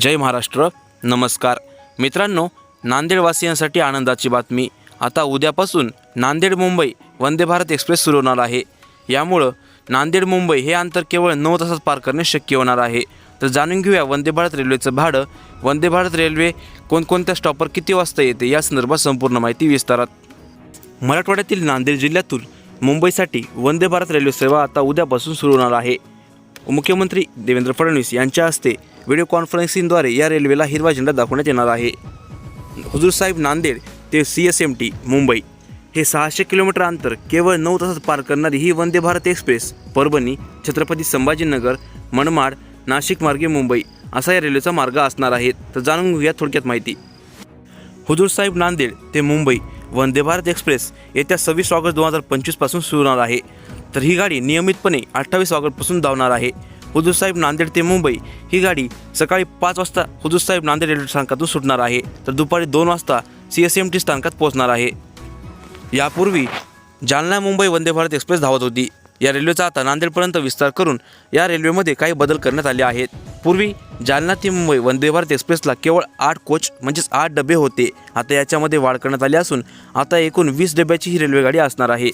जय महाराष्ट्र. नमस्कार. मित्रांनो नांदेडवासियांसाठी आनंदाची बातमी. आता उद्यापासून नांदेड मुंबई वंदे भारत एक्सप्रेस सुरू होणार आहे. यामुळं नांदेड मुंबई हे अंतर केवळ नऊ तासात पार करणे शक्य होणार आहे. तर जाणून घेऊया वंदे भारत रेल्वेचं भाडं. वंदे भारत रेल्वे कोणकोणत्या स्टॉपवर किती वाजता येते या संदर्भात संपूर्ण माहिती विस्तारात. मराठवाड्यातील नांदेड जिल्ह्यातून मुंबईसाठी वंदे भारत रेल्वे सेवा आता उद्यापासून सुरू होणार आहे. मुख्यमंत्री देवेंद्र फडणवीस यांच्या हस्ते व्हिडिओ कॉन्फरन्सिंगद्वारे या रेल्वेला हिरवा झेंडा दाखवण्यात येणार आहे. हुजूरसाहेब नांदेड ते C S M T Mumbai. हे सहाशे किलोमीटर अंतर केवळ नऊ तासात पार करणारी ही वंदे भारत एक्सप्रेस परभणी छत्रपती संभाजीनगर मनमाड नाशिक मार्गे मुंबई असा या रेल्वेचा मार्ग असणार आहे. तर जाणून घेऊया थोडक्यात माहिती. हुजूरसाहेब नांदेड ते मुंबई वंदे भारत एक्सप्रेस येत्या सव्वीस ऑगस्ट दोन हजार पंचवीसपासून सुरू होणार आहे. तर ही गाडी नियमितपणे अठ्ठावीस ऑगस्टपासून धावणार आहे. हुजूरसाहेब नांदेड ते मुंबई ही गाडी सकाळी पाच वाजता हुजूरसाहेब नांदेड रेल्वे स्थानकातून सुटणार आहे. तर दुपारी दोन वाजता सी एस एम टी स्थानकात पोहोचणार आहे. यापूर्वी जालना मुंबई वंदे भारत एक्सप्रेस धावत होती. या रेल्वेचा आता नांदेडपर्यंत विस्तार करून या रेल्वेमध्ये काही बदल करण्यात आले आहेत. पूर्वी जालना ते मुंबई वंदे भारत एक्सप्रेसला केवळ आठ कोच म्हणजेच आठ डबे होते. आता याच्यामध्ये वाढ करण्यात आली असून आता एकूण वीस डब्याची ही रेल्वेगाडी असणार आहे.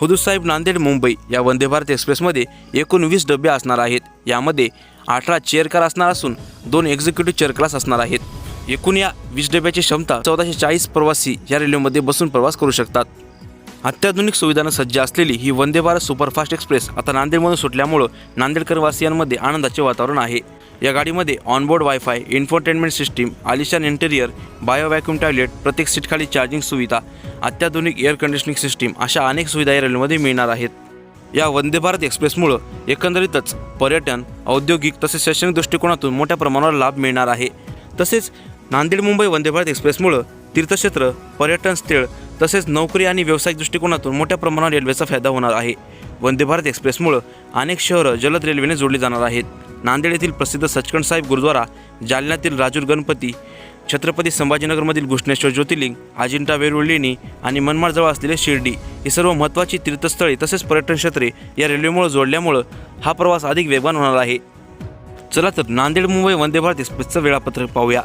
हुदूसाहेब नांदेड मुंबई या वंदे भारत एक्सप्रेसमध्ये एकूण वीस डबे असणार आहेत. यामध्ये अठरा चेअर कार असणार असून दोन एक्झिक्युटिव्ह चेअर क्लास असणार आहेत. एकूण या वीस डब्याची क्षमता चौदाशे चाळीस प्रवासी या रेल्वेमध्ये बसून प्रवास करू शकतात. अत्याधुनिक सुविधांना सज्ज असलेली ही वंदे भारत सुपरफास्ट एक्सप्रेस आता नांदेडमधून सुटल्यामुळं नांदेडकर वासियांमध्ये आनंदाचे वातावरण आहे. या गाडीमध्ये ऑनबोर्ड वायफाय इन्फोटेनमेंट सिस्टीम आलिशान इंटेरियर बायो व्हॅक्यूम टॉयलेट प्रत्येक सीटखाली चार्जिंग सुविधा अत्याधुनिक एअर कंडिशनिंग सिस्टीम अशा अनेक सुविधा या रेल्वेमध्ये मिळणार आहेत. या वंदे भारत एक्सप्रेसमुळं एकंदरीतच पर्यटन औद्योगिक तसेच शैक्षणिक दृष्टिकोनातून मोठ्या प्रमाणावर लाभ मिळणार आहे. तसेच नांदेड मुंबई वंदे भारत एक्सप्रेसमुळं तीर्थक्षेत्र पर्यटन स्थळ तसेच नोकरी आणि व्यावसायिक दृष्टिकोनातून मोठ्या प्रमाणावर रेल्वेचा फायदा होणार आहे. वंदे भारत एक्सप्रेसमुळं अनेक शहरं जलद रेल्वेने जोडली जाणार आहेत. नांदेड येथील प्रसिद्ध सचखंड साहेब गुरुद्वारा जालन्यातील राजूर गणपती छत्रपती संभाजीनगरमधील घुष्णेश्वर ज्योतिर्लिंग अजिंठा वेरूळ लेणी आणि मनमाडजवळ असलेले शिर्डी ही सर्व महत्त्वाची तीर्थस्थळे तसेच पर्यटन क्षेत्रे या रेल्वेमुळे जोडल्यामुळं हा प्रवास अधिक वेगवान होणार आहे. चला तर नांदेड मुंबई वंदे भारत एक्सप्रेसचं वेळापत्रक पाहूया.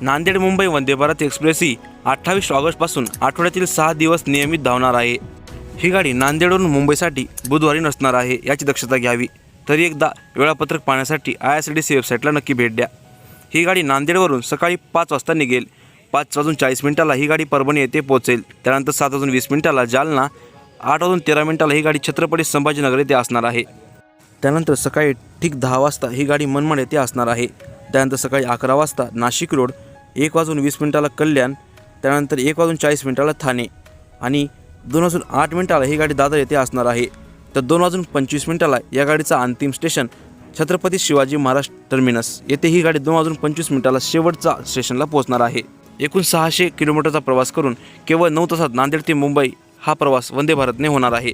नांदेड मुंबई वंदे भारत एक्सप्रेस ही अठ्ठावीस ऑगस्टपासून आठवड्यातील सहा दिवस नियमित धावणार आहे. ही गाडी नांदेडवरून मुंबईसाठी बुधवारी नसणार आहे याची दक्षता घ्यावी. तरी एकदा वेळापत्रक पाहण्यासाठी आय एस डी सी वेबसाईटला नक्की भेट द्या. ही गाडी नांदेडवरून सकाळी पाच वाजता निघेल. पाच वाजून चाळीस मिनिटाला ही गाडी परभणी येथे पोहोचेल. त्यानंतर सात वाजून वीस मिनिटाला जालना आठ वाजून तेरा मिनिटाला ही गाडी छत्रपती संभाजीनगर येथे असणार आहे. त्यानंतर सकाळी ठीक दहा वाजता ही गाडी मनमाड येथे असणार आहे. त्यानंतर सकाळी अकरा वाजता नाशिक रोड एक वाजून वीस मिनिटाला कल्याण त्यानंतर एक वाजून चाळीस मिनिटाला ठाणे आणि दोन वाजून आठ मिनिटाला ही गाडी दादर येथे असणार आहे. तर दोन वाजून पंचवीस मिनिटाला या गाडीचं अंतिम स्टेशन छत्रपती शिवाजी महाराज टर्मिनस. येथे ही गाडी दोन वाजून पंचवीस मिनिटाला शेवटचा स्टेशनला पोहोचणार आहे. एकूण सहाशे किलोमीटरचा प्रवास करून केवळ नऊ तासात नांदेड ते मुंबई हा प्रवास वंदे भारतने होणार आहे.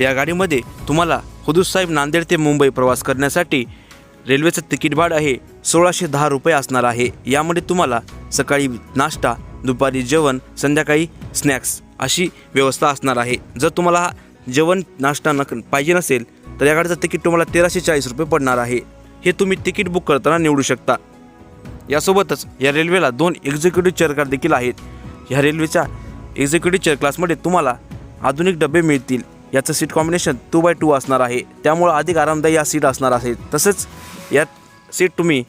या गाडीमध्ये तुम्हाला हुदूसाहेब नांदेड ते मुंबई प्रवास करण्यासाठी रेल्वेचं तिकीट भाड आहे सोळाशे दहा रुपये असणार आहे. यामध्ये तुम्हाला सकाळी नाश्ता दुपारी जेवण संध्याकाळी स्नॅक्स अशी व्यवस्था असणार आहे. जर तुम्हाला हा जेवण नाश्ता न पाहिजे नसेल तर या गाडीचं तिकीट तुम्हाला तेराशे चाळीस रुपये पडणार आहे. हे तुम्ही तिकीट बुक करताना निवडू शकता. यासोबतच या रेल्वेला दोन एक्झिक्युटिव्ह चेअर कार देखील आहेत. ह्या रेल्वेच्या एक्झिक्युटिव्ह चेअर क्लासमध्ये तुम्हाला आधुनिक डबे मिळतील. याचं seat combination two by two असणार आहे. त्यामुळं अधिक आरामदायी या सीट असणार आहे तसंच यात सीट तुम्ही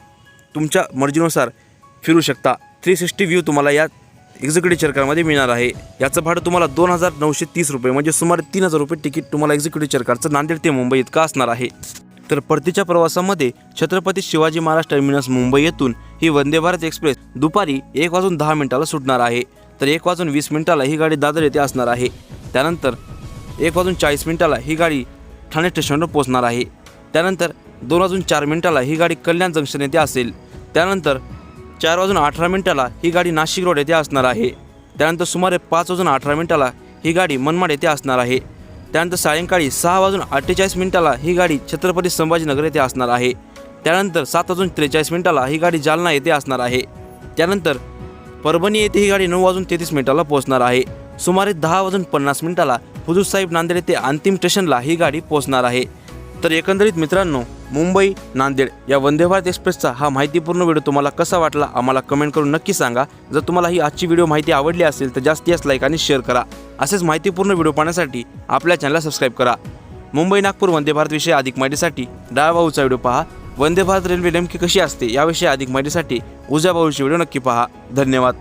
तुमच्या मर्जीनुसार फिरू शकता. थ्री सिक्स्टी व्ह्यू तुम्हाला या एक्झिक्युटिव्ह चरकारमध्ये मिळणार आहे. याचं भाडं तुम्हाला दोन हजार नऊशे तीस रुपये म्हणजे सुमारे तीन हजार रुपये तिकीट तुम्हाला एक्झिक्युटिव्ह चरकारचं नांदेड ते मुंबई इतकं असणार आहे. तर परतीच्या प्रवासामध्ये छत्रपती शिवाजी महाराज टर्मिनस मुंबई येथून ही वंदे भारत एक्सप्रेस दुपारी एक वाजून दहा मिनिटाला सुटणार आहे. तर एक वाजून वीस मिनिटाला ही गाडी दादर येथे असणार आहे. त्यानंतर एक वाजून चाळीस मिनिटाला ही गाडी ठाणे स्टेशनवर पोहोचणार आहे. त्यानंतर दोन वाजून चार मिनिटाला ही गाडी कल्याण जंक्शन येथे असेल. त्यानंतर चार वाजून अठरा मिनिटाला ही गाडी नाशिक रोड येथे असणार आहे. त्यानंतर सुमारे पाच वाजून अठरा मिनिटाला ही गाडी मनमाड येथे असणार आहे. त्यानंतर सायंकाळी सहा वाजून अठ्ठेचाळीस मिनिटाला ही गाडी छत्रपती संभाजीनगर येथे असणार आहे. त्यानंतर सात वाजून त्रेचाळीस मिनिटाला ही गाडी जालना येथे असणार आहे. त्यानंतर परभणी येथे ही गाडी नऊ वाजून तेहतीस मिनिटाला पोहोचणार आहे. सुमारे दहा वाजून पन्नास मिनिटाला हुजूरसाहेब नांदेड येथे अंतिम स्टेशनला ही गाडी पोहोचणार आहे. तर एकंदरीत मित्रांनो मुंबई नांदेड या वंदे भारत एक्सप्रेसचा हा माहितीपूर्ण व्हिडिओ तुम्हाला कसा वाटला आम्हाला कमेंट करून नक्की सांगा. जर तुम्हाला ही आजची व्हिडिओ माहिती आवडली असेल तर जास्तीत जास्त लाईक आणि शेअर करा. असेच माहितीपूर्ण व्हिडिओ पाहण्यासाठी आपल्या चॅनलला सबस्क्राईब करा. मुंबई नागपूर वंदे भारतविषयी अधिक माहितीसाठी डाव्या भाऊचा व्हिडिओ पहा. वंदे भारत रेल्वे नेमकी कशी असते याविषयी अधिक माहितीसाठी उज्या भाऊची व्हिडिओ नक्की पहा. धन्यवाद.